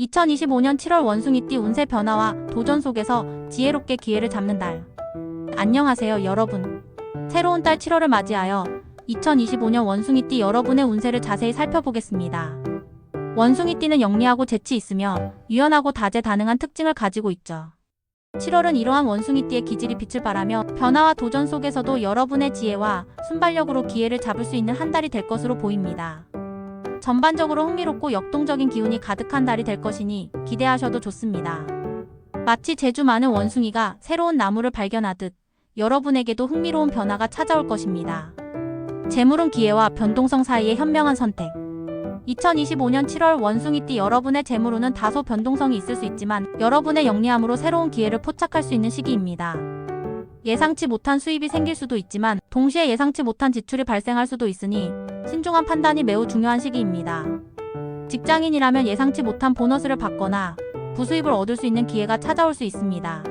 2025년 7월 원숭이띠 운세 변화와 도전 속에서 지혜롭게 기회를 잡는 달. 안녕하세요, 여러분. 새로운 달 7월을 맞이하여 2025년 원숭이띠 여러분의 운세를 자세히 살펴보겠습니다. 원숭이띠는 영리하고 재치 있으며 유연하고 다재다능한 특징을 가지고 있죠. 7월은 이러한 원숭이띠의 기질이 빛을 발하며 변화와 도전 속에서도 여러분의 지혜와 순발력으로 기회를 잡을 수 있는 한 달이 될 것으로 보입니다. 전반적으로 흥미롭고 역동적인 기운이 가득한 달이 될 것이니 기대하셔도 좋습니다. 마치 제주 많은 원숭이가 새로운 나무를 발견하듯 여러분에게도 흥미로운 변화가 찾아올 것입니다. 재물은 기회와 변동성 사이의 현명한 선택. 2025년 7월 원숭이띠 여러분의 재물운은 다소 변동성이 있을 수 있지만 여러분의 영리함으로 새로운 기회를 포착할 수 있는 시기입니다. 예상치 못한 수입이 생길 수도 있지만 동시에 예상치 못한 지출이 발생할 수도 있으니 신중한 판단이 매우 중요한 시기입니다. 직장인이라면 예상치 못한 보너스를 받거나 부수입을 얻을 수 있는 기회가 찾아올 수 있습니다.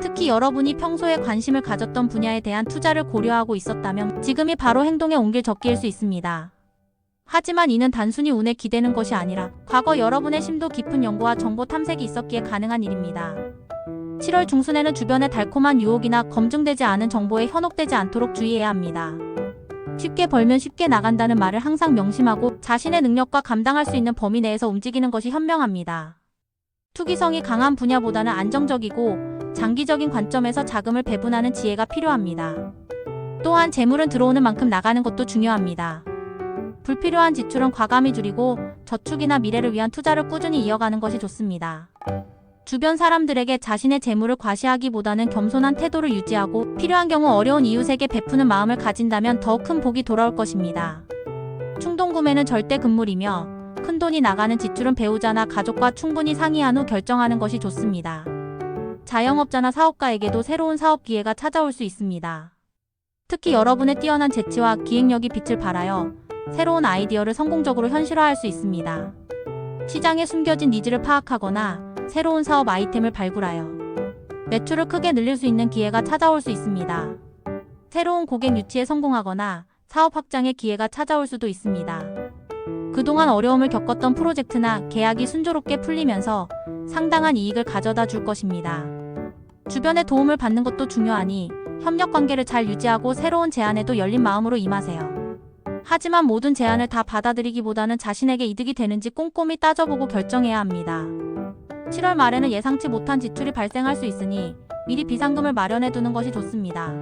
특히 여러분이 평소에 관심을 가졌던 분야에 대한 투자를 고려하고 있었다면 지금이 바로 행동에 옮길 적기일 수 있습니다. 하지만 이는 단순히 운에 기대는 것이 아니라 과거 여러분의 심도 깊은 연구와 정보 탐색이 있었기에 가능한 일입니다. 7월 중순에는 주변의 달콤한 유혹이나 검증되지 않은 정보에 현혹되지 않도록 주의해야 합니다. 쉽게 벌면 쉽게 나간다는 말을 항상 명심하고 자신의 능력과 감당할 수 있는 범위 내에서 움직이는 것이 현명합니다. 투기성이 강한 분야보다는 안정적이고 장기적인 관점에서 자금을 배분하는 지혜가 필요합니다. 또한 재물은 들어오는 만큼 나가는 것도 중요합니다. 불필요한 지출은 과감히 줄이고 저축이나 미래를 위한 투자를 꾸준히 이어가는 것이 좋습니다. 주변 사람들에게 자신의 재물을 과시하기보다는 겸손한 태도를 유지하고 필요한 경우 어려운 이웃에게 베푸는 마음을 가진다면 더 큰 복이 돌아올 것입니다. 충동 구매는 절대 금물이며 큰 돈이 나가는 지출은 배우자나 가족과 충분히 상의한 후 결정하는 것이 좋습니다. 자영업자나 사업가에게도 새로운 사업 기회가 찾아올 수 있습니다. 특히 여러분의 뛰어난 재치와 기획력이 빛을 발하여 새로운 아이디어를 성공적으로 현실화할 수 있습니다. 시장에 숨겨진 니즈를 파악하거나 새로운 사업 아이템을 발굴하여 매출을 크게 늘릴 수 있는 기회가 찾아올 수 있습니다. 새로운 고객 유치에 성공하거나 사업 확장의 기회가 찾아올 수도 있습니다. 그동안 어려움을 겪었던 프로젝트나 계약이 순조롭게 풀리면서 상당한 이익을 가져다 줄 것입니다. 주변의 도움을 받는 것도 중요하니 협력 관계를 잘 유지하고 새로운 제안에도 열린 마음으로 임하세요. 하지만 모든 제안을 다 받아들이기보다는 자신에게 이득이 되는지 꼼꼼히 따져보고 결정해야 합니다. 7월 말에는 예상치 못한 지출이 발생할 수 있으니 미리 비상금을 마련해 두는 것이 좋습니다.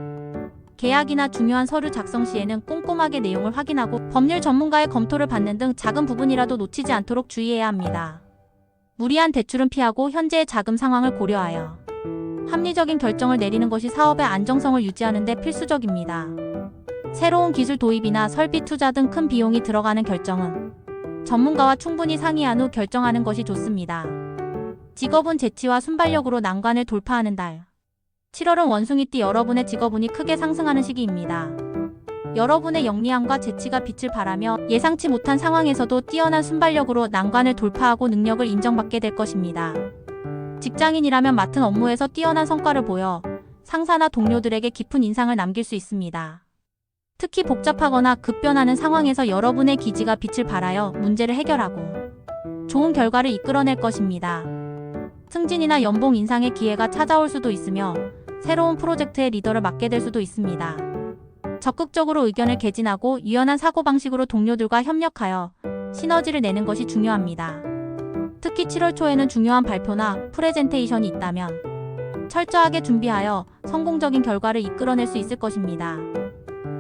계약이나 중요한 서류 작성 시에는 꼼꼼하게 내용을 확인하고 법률 전문가의 검토를 받는 등 작은 부분이라도 놓치지 않도록 주의해야 합니다. 무리한 대출은 피하고 현재의 자금 상황을 고려하여 합리적인 결정을 내리는 것이 사업의 안정성을 유지하는 데 필수적입니다. 새로운 기술 도입이나 설비 투자 등 큰 비용이 들어가는 결정은 전문가와 충분히 상의한 후 결정하는 것이 좋습니다. 직업은 재치와 순발력으로 난관을 돌파하는 달. 7월은 원숭이띠 여러분의 직업운이 크게 상승하는 시기입니다. 여러분의 영리함과 재치가 빛을 발하며 예상치 못한 상황에서도 뛰어난 순발력으로 난관을 돌파하고 능력을 인정받게 될 것입니다. 직장인이라면 맡은 업무에서 뛰어난 성과를 보여 상사나 동료들에게 깊은 인상을 남길 수 있습니다. 특히 복잡하거나 급변하는 상황에서 여러분의 기지가 빛을 발하여 문제를 해결하고 좋은 결과를 이끌어낼 것입니다. 승진이나 연봉 인상의 기회가 찾아올 수도 있으며 새로운 프로젝트의 리더를 맡게 될 수도 있습니다. 적극적으로 의견을 개진하고 유연한 사고방식으로 동료들과 협력하여 시너지를 내는 것이 중요합니다. 특히 7월 초에는 중요한 발표나 프레젠테이션이 있다면 철저하게 준비하여 성공적인 결과를 이끌어낼 수 있을 것입니다.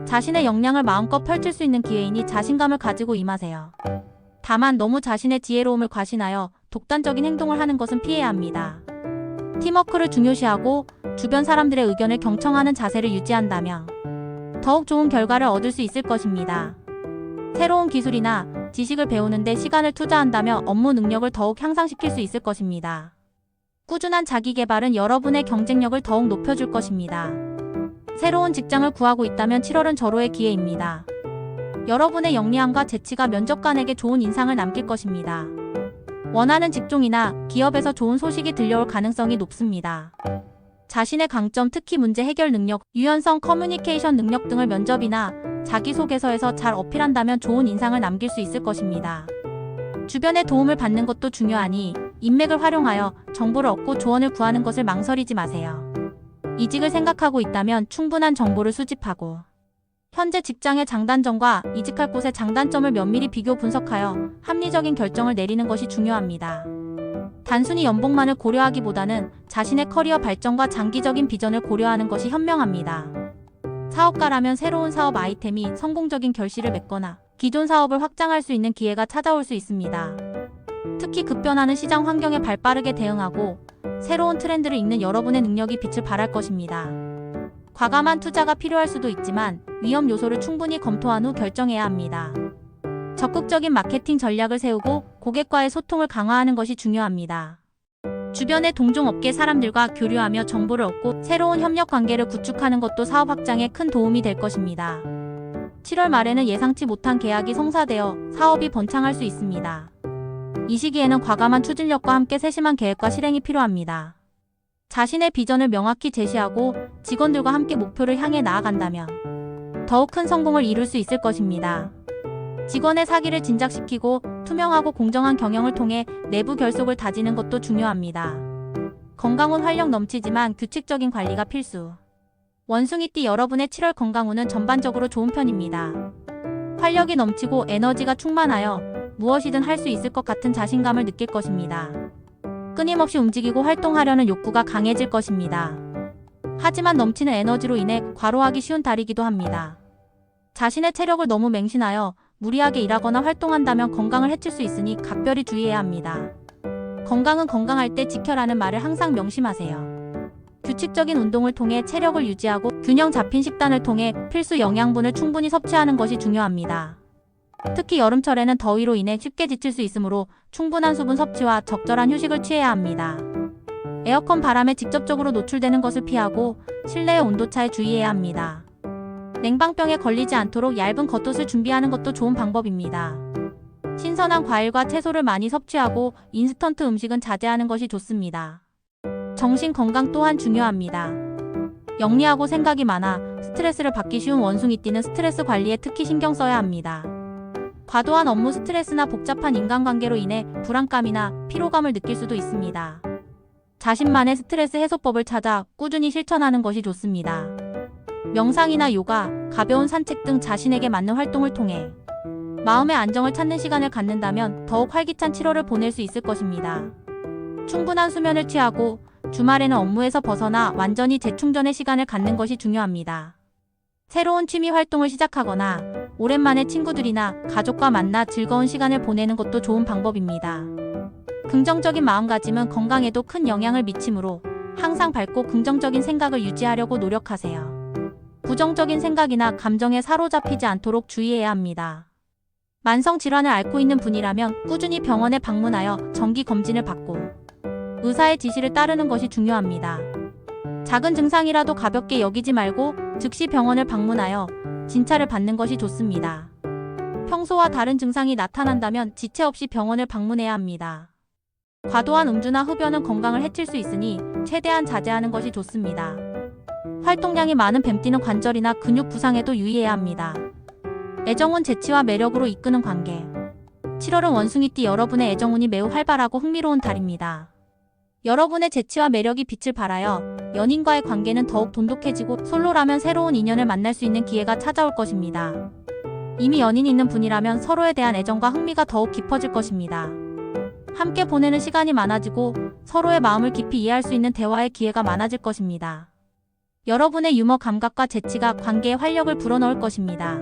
자신의 역량을 마음껏 펼칠 수 있는 기회이니 자신감을 가지고 임하세요. 다만 너무 자신의 지혜로움을 과신하여 독단적인 행동을 하는 것은 피해야 합니다. 팀워크를 중요시하고 주변 사람들의 의견을 경청하는 자세를 유지한다면 더욱 좋은 결과를 얻을 수 있을 것입니다. 새로운 기술이나 지식을 배우는데 시간을 투자한다면 업무 능력을 더욱 향상시킬 수 있을 것입니다. 꾸준한 자기 개발은 여러분의 경쟁력을 더욱 높여줄 것입니다. 새로운 직장을 구하고 있다면 7월은 절호의 기회입니다. 여러분의 영리함과 재치가 면접관에게 좋은 인상을 남길 것입니다. 원하는 직종이나 기업에서 좋은 소식이 들려올 가능성이 높습니다. 자신의 강점, 특히 문제 해결 능력, 유연성, 커뮤니케이션 능력 등을 면접이나 자기소개서에서 잘 어필한다면 좋은 인상을 남길 수 있을 것입니다. 주변의 도움을 받는 것도 중요하니 인맥을 활용하여 정보를 얻고 조언을 구하는 것을 망설이지 마세요. 이직을 생각하고 있다면 충분한 정보를 수집하고 현재 직장의 장단점과 이직할 곳의 장단점을 면밀히 비교 분석하여 합리적인 결정을 내리는 것이 중요합니다. 단순히 연봉만을 고려하기보다는 자신의 커리어 발전과 장기적인 비전을 고려하는 것이 현명합니다. 사업가라면 새로운 사업 아이템이 성공적인 결실을 맺거나 기존 사업을 확장할 수 있는 기회가 찾아올 수 있습니다. 특히 급변하는 시장 환경에 발빠르게 대응하고 새로운 트렌드를 읽는 여러분의 능력이 빛을 발할 것입니다. 과감한 투자가 필요할 수도 있지만 위험 요소를 충분히 검토한 후 결정해야 합니다. 적극적인 마케팅 전략을 세우고 고객과의 소통을 강화하는 것이 중요합니다. 주변의 동종업계 사람들과 교류하며 정보를 얻고 새로운 협력 관계를 구축하는 것도 사업 확장에 큰 도움이 될 것입니다. 7월 말에는 예상치 못한 계약이 성사되어 사업이 번창할 수 있습니다. 이 시기에는 과감한 추진력과 함께 세심한 계획과 실행이 필요합니다. 자신의 비전을 명확히 제시하고 직원들과 함께 목표를 향해 나아간다면 더욱 큰 성공을 이룰 수 있을 것입니다. 직원의 사기를 진작시키고 투명하고 공정한 경영을 통해 내부 결속을 다지는 것도 중요합니다. 건강운 활력 넘치지만 규칙적인 관리가 필수. 원숭이띠 여러분의 7월 건강운은 전반적으로 좋은 편입니다. 활력이 넘치고 에너지가 충만하여 무엇이든 할 수 있을 것 같은 자신감을 느낄 것입니다. 끊임없이 움직이고 활동하려는 욕구가 강해질 것입니다. 하지만 넘치는 에너지로 인해 과로하기 쉬운 달이기도 합니다. 자신의 체력을 너무 맹신하여 무리하게 일하거나 활동한다면 건강을 해칠 수 있으니 각별히 주의해야 합니다. 건강은 건강할 때 지켜라는 말을 항상 명심하세요. 규칙적인 운동을 통해 체력을 유지하고 균형 잡힌 식단을 통해 필수 영양분을 충분히 섭취하는 것이 중요합니다. 특히 여름철에는 더위로 인해 쉽게 지칠 수 있으므로 충분한 수분 섭취와 적절한 휴식을 취해야 합니다. 에어컨 바람에 직접적으로 노출되는 것을 피하고 실내의 온도차에 주의해야 합니다. 냉방병에 걸리지 않도록 얇은 겉옷을 준비하는 것도 좋은 방법입니다. 신선한 과일과 채소를 많이 섭취하고 인스턴트 음식은 자제하는 것이 좋습니다. 정신 건강 또한 중요합니다. 영리하고 생각이 많아 스트레스를 받기 쉬운 원숭이띠는 스트레스 관리에 특히 신경 써야 합니다. 과도한 업무 스트레스나 복잡한 인간관계로 인해 불안감이나 피로감을 느낄 수도 있습니다. 자신만의 스트레스 해소법을 찾아 꾸준히 실천하는 것이 좋습니다. 명상이나 요가, 가벼운 산책 등 자신에게 맞는 활동을 통해 마음의 안정을 찾는 시간을 갖는다면 더욱 활기찬 7월을 보낼 수 있을 것입니다. 충분한 수면을 취하고 주말에는 업무에서 벗어나 완전히 재충전의 시간을 갖는 것이 중요합니다. 새로운 취미 활동을 시작하거나 오랜만에 친구들이나 가족과 만나 즐거운 시간을 보내는 것도 좋은 방법입니다. 긍정적인 마음가짐은 건강에도 큰 영향을 미치므로 항상 밝고 긍정적인 생각을 유지하려고 노력하세요. 부정적인 생각이나 감정에 사로잡히지 않도록 주의해야 합니다. 만성 질환을 앓고 있는 분이라면 꾸준히 병원에 방문하여 정기 검진을 받고 의사의 지시를 따르는 것이 중요합니다. 작은 증상이라도 가볍게 여기지 말고 즉시 병원을 방문하여 진찰을 받는 것이 좋습니다. 평소와 다른 증상이 나타난다면 지체 없이 병원을 방문해야 합니다. 과도한 음주나 흡연은 건강을 해칠 수 있으니 최대한 자제하는 것이 좋습니다. 활동량이 많은 뱀띠는 관절이나 근육 부상에도 유의해야 합니다. 애정은 재치와 매력으로 이끄는 관계. 7월은 원숭이띠 여러분의 애정운이 매우 활발하고 흥미로운 달입니다. 여러분의 재치와 매력이 빛을 발하여 연인과의 관계는 더욱 돈독해지고 솔로라면 새로운 인연을 만날 수 있는 기회가 찾아올 것입니다. 이미 연인이 있는 분이라면 서로에 대한 애정과 흥미가 더욱 깊어질 것입니다. 함께 보내는 시간이 많아지고 서로의 마음을 깊이 이해할 수 있는 대화의 기회가 많아질 것입니다. 여러분의 유머 감각과 재치가 관계에 활력을 불어넣을 것입니다.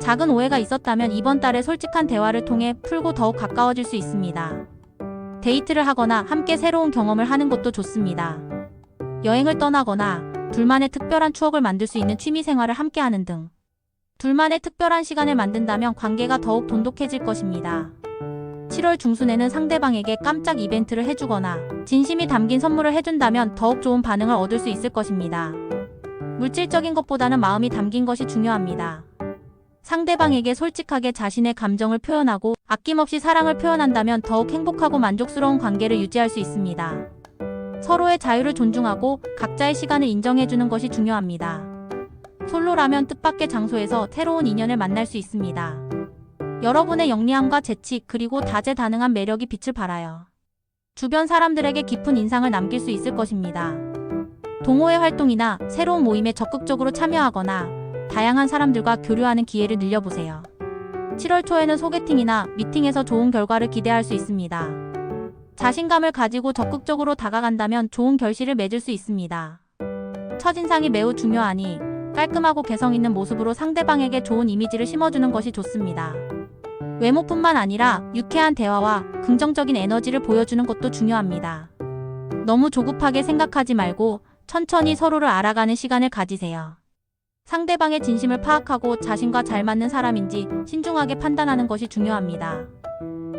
작은 오해가 있었다면 이번 달에 솔직한 대화를 통해 풀고 더욱 가까워질 수 있습니다. 데이트를 하거나 함께 새로운 경험을 하는 것도 좋습니다. 여행을 떠나거나 둘만의 특별한 추억을 만들 수 있는 취미 생활을 함께 하는 등 둘만의 특별한 시간을 만든다면 관계가 더욱 돈독해질 것입니다. 7월 중순에는 상대방에게 깜짝 이벤트를 해주거나 진심이 담긴 선물을 해준다면 더욱 좋은 반응을 얻을 수 있을 것입니다. 물질적인 것보다는 마음이 담긴 것이 중요합니다. 상대방에게 솔직하게 자신의 감정을 표현하고 아낌없이 사랑을 표현한다면 더욱 행복하고 만족스러운 관계를 유지할 수 있습니다. 서로의 자유를 존중하고 각자의 시간을 인정해주는 것이 중요합니다. 솔로라면 뜻밖의 장소에서 새로운 인연을 만날 수 있습니다. 여러분의 영리함과 재치 그리고 다재다능한 매력이 빛을 발하여 주변 사람들에게 깊은 인상을 남길 수 있을 것입니다. 동호회 활동이나 새로운 모임에 적극적으로 참여하거나 다양한 사람들과 교류하는 기회를 늘려보세요. 7월 초에는 소개팅이나 미팅에서 좋은 결과를 기대할 수 있습니다. 자신감을 가지고 적극적으로 다가간다면 좋은 결실을 맺을 수 있습니다. 첫인상이 매우 중요하니 깔끔하고 개성 있는 모습으로 상대방에게 좋은 이미지를 심어주는 것이 좋습니다. 외모뿐만 아니라 유쾌한 대화와 긍정적인 에너지를 보여주는 것도 중요합니다. 너무 조급하게 생각하지 말고 천천히 서로를 알아가는 시간을 가지세요. 상대방의 진심을 파악하고 자신과 잘 맞는 사람인지 신중하게 판단하는 것이 중요합니다.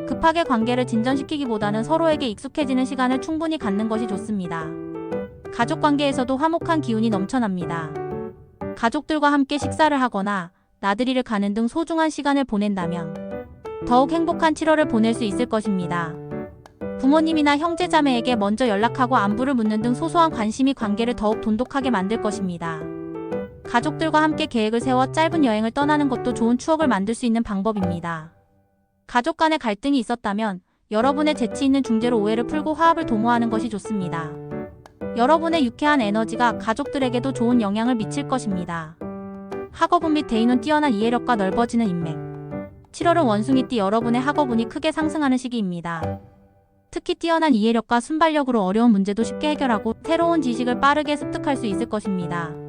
급하게 관계를 진전시키기보다는 서로에게 익숙해지는 시간을 충분히 갖는 것이 좋습니다. 가족 관계에서도 화목한 기운이 넘쳐납니다. 가족들과 함께 식사를 하거나 나들이를 가는 등 소중한 시간을 보낸다면 더욱 행복한 7월을 보낼 수 있을 것입니다. 부모님이나 형제자매에게 먼저 연락하고 안부를 묻는 등 소소한 관심이 관계를 더욱 돈독하게 만들 것입니다. 가족들과 함께 계획을 세워 짧은 여행을 떠나는 것도 좋은 추억을 만들 수 있는 방법입니다. 가족 간의 갈등이 있었다면 여러분의 재치 있는 중재로 오해를 풀고 화합을 도모하는 것이 좋습니다. 여러분의 유쾌한 에너지가 가족들에게도 좋은 영향을 미칠 것입니다. 학업운 및 대인은 뛰어난 이해력과 넓어지는 인맥. 7월은 원숭이띠 여러분의 학업운이 크게 상승하는 시기입니다. 특히 뛰어난 이해력과 순발력으로 어려운 문제도 쉽게 해결하고 새로운 지식을 빠르게 습득할 수 있을 것입니다.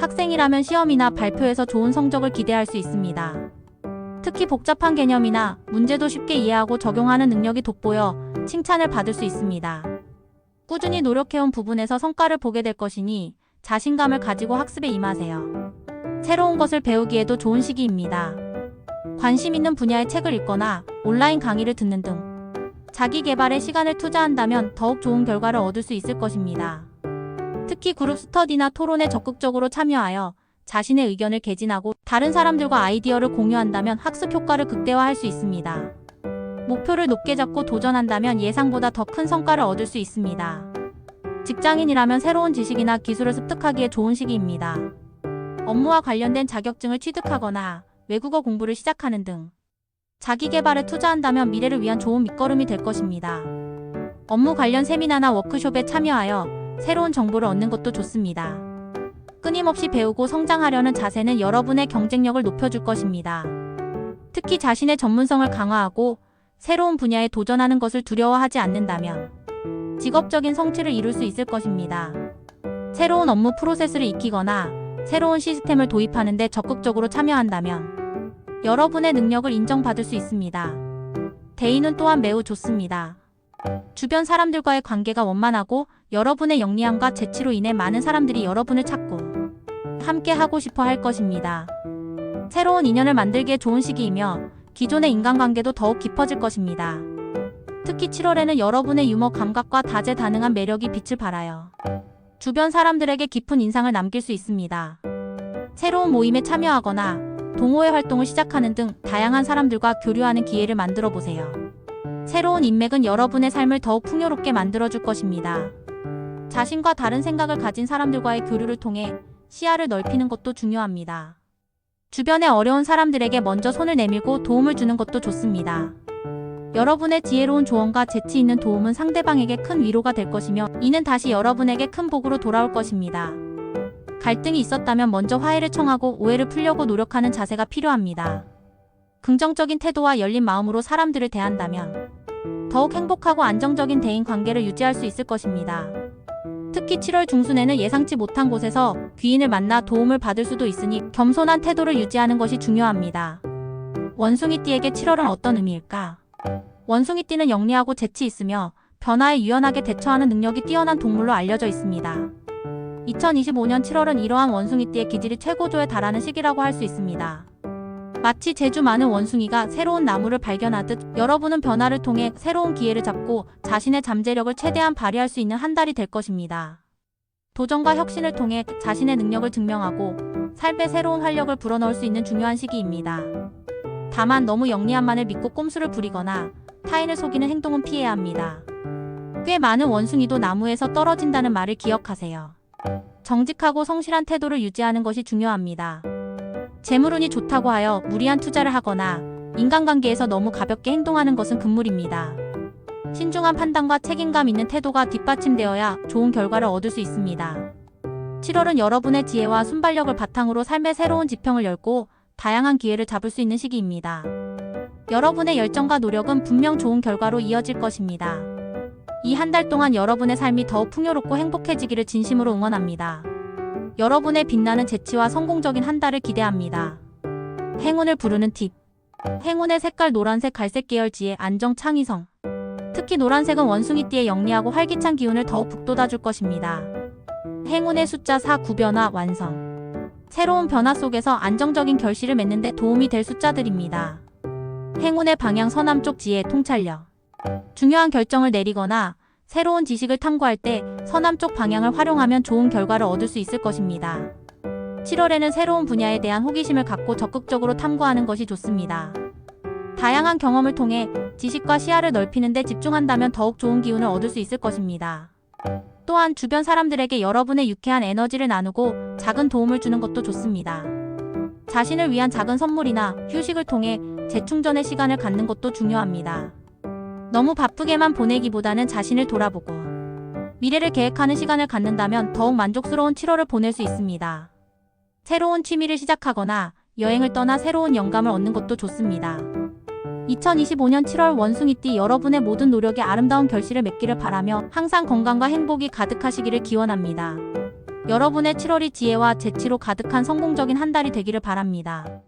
학생이라면 시험이나 발표에서 좋은 성적을 기대할 수 있습니다. 특히 복잡한 개념이나 문제도 쉽게 이해하고 적용하는 능력이 돋보여 칭찬을 받을 수 있습니다. 꾸준히 노력해온 부분에서 성과를 보게 될 것이니 자신감을 가지고 학습에 임하세요. 새로운 것을 배우기에도 좋은 시기입니다. 관심 있는 분야의 책을 읽거나 온라인 강의를 듣는 등 자기 개발에 시간을 투자한다면 더욱 좋은 결과를 얻을 수 있을 것입니다. 특히 그룹 스터디나 토론에 적극적으로 참여하여 자신의 의견을 개진하고 다른 사람들과 아이디어를 공유한다면 학습 효과를 극대화할 수 있습니다. 목표를 높게 잡고 도전한다면 예상보다 더 큰 성과를 얻을 수 있습니다. 직장인이라면 새로운 지식이나 기술을 습득하기에 좋은 시기입니다. 업무와 관련된 자격증을 취득하거나 외국어 공부를 시작하는 등 자기 개발에 투자한다면 미래를 위한 좋은 밑거름이 될 것입니다. 업무 관련 세미나나 워크숍에 참여하여 새로운 정보를 얻는 것도 좋습니다. 끊임없이 배우고 성장하려는 자세는 여러분의 경쟁력을 높여줄 것입니다. 특히 자신의 전문성을 강화하고 새로운 분야에 도전하는 것을 두려워하지 않는다면 직업적인 성취를 이룰 수 있을 것입니다. 새로운 업무 프로세스를 익히거나 새로운 시스템을 도입하는 데 적극적으로 참여한다면 여러분의 능력을 인정받을 수 있습니다. 대인은 또한 매우 좋습니다. 주변 사람들과의 관계가 원만하고 여러분의 영리함과 재치로 인해 많은 사람들이 여러분을 찾고 함께 하고 싶어 할 것입니다. 새로운 인연을 만들기에 좋은 시기이며 기존의 인간관계도 더욱 깊어질 것입니다. 특히 7월에는 여러분의 유머 감각과 다재다능한 매력이 빛을 발하여 주변 사람들에게 깊은 인상을 남길 수 있습니다. 새로운 모임에 참여하거나 동호회 활동을 시작하는 등 다양한 사람들과 교류하는 기회를 만들어 보세요. 새로운 인맥은 여러분의 삶을 더욱 풍요롭게 만들어줄 것입니다. 자신과 다른 생각을 가진 사람들과의 교류를 통해 시야를 넓히는 것도 중요합니다. 주변의 어려운 사람들에게 먼저 손을 내밀고 도움을 주는 것도 좋습니다. 여러분의 지혜로운 조언과 재치 있는 도움은 상대방에게 큰 위로가 될 것이며 이는 다시 여러분에게 큰 복으로 돌아올 것입니다. 갈등이 있었다면 먼저 화해를 청하고 오해를 풀려고 노력하는 자세가 필요합니다. 긍정적인 태도와 열린 마음으로 사람들을 대한다면 더욱 행복하고 안정적인 대인 관계를 유지할 수 있을 것입니다. 특히 7월 중순에는 예상치 못한 곳에서 귀인을 만나 도움을 받을 수도 있으니 겸손한 태도를 유지하는 것이 중요합니다. 원숭이띠에게 7월은 어떤 의미일까? 원숭이띠는 영리하고 재치 있으며 변화에 유연하게 대처하는 능력이 뛰어난 동물로 알려져 있습니다. 2025년 7월은 이러한 원숭이띠의 기질이 최고조에 달하는 시기라고 할 수 있습니다. 마치 제주 많은 원숭이가 새로운 나무를 발견하듯 여러분은 변화를 통해 새로운 기회를 잡고 자신의 잠재력을 최대한 발휘할 수 있는 한 달이 될 것입니다. 도전과 혁신을 통해 자신의 능력을 증명하고 삶의 새로운 활력을 불어넣을 수 있는 중요한 시기입니다. 다만 너무 영리함만을 믿고 꼼수를 부리거나 타인을 속이는 행동은 피해야 합니다. 꽤 많은 원숭이도 나무에서 떨어진다는 말을 기억하세요. 정직하고 성실한 태도를 유지하는 것이 중요합니다. 재물운이 좋다고 하여 무리한 투자를 하거나 인간관계에서 너무 가볍게 행동하는 것은 금물입니다. 신중한 판단과 책임감 있는 태도가 뒷받침되어야 좋은 결과를 얻을 수 있습니다. 7월은 여러분의 지혜와 순발력을 바탕으로 삶의 새로운 지평을 열고 다양한 기회를 잡을 수 있는 시기입니다. 여러분의 열정과 노력은 분명 좋은 결과로 이어질 것입니다. 이 한 달 동안 여러분의 삶이 더욱 풍요롭고 행복해지기를 진심으로 응원합니다. 여러분의 빛나는 재치와 성공적인 한 달을 기대합니다. 행운을 부르는 팁. 행운의 색깔 노란색 갈색 계열지의 안정 창의성. 특히 노란색은 원숭이띠의 영리하고 활기찬 기운을 더욱 북돋아줄 것입니다. 행운의 숫자 4 구변화 완성. 새로운 변화 속에서 안정적인 결실을 맺는 데 도움이 될 숫자들입니다. 행운의 방향 서남쪽 지혜 통찰력. 중요한 결정을 내리거나 새로운 지식을 탐구할 때 서남쪽 방향을 활용하면 좋은 결과를 얻을 수 있을 것입니다. 7월에는 새로운 분야에 대한 호기심을 갖고 적극적으로 탐구하는 것이 좋습니다. 다양한 경험을 통해 지식과 시야를 넓히는 데 집중한다면 더욱 좋은 기운을 얻을 수 있을 것입니다. 또한 주변 사람들에게 여러분의 유쾌한 에너지를 나누고 작은 도움을 주는 것도 좋습니다. 자신을 위한 작은 선물이나 휴식을 통해 재충전의 시간을 갖는 것도 중요합니다. 너무 바쁘게만 보내기보다는 자신을 돌아보고 미래를 계획하는 시간을 갖는다면 더욱 만족스러운 7월을 보낼 수 있습니다. 새로운 취미를 시작하거나 여행을 떠나 새로운 영감을 얻는 것도 좋습니다. 2025년 7월 원숭이띠 여러분의 모든 노력에 아름다운 결실을 맺기를 바라며 항상 건강과 행복이 가득하시기를 기원합니다. 여러분의 7월이 지혜와 재치로 가득한 성공적인 한 달이 되기를 바랍니다.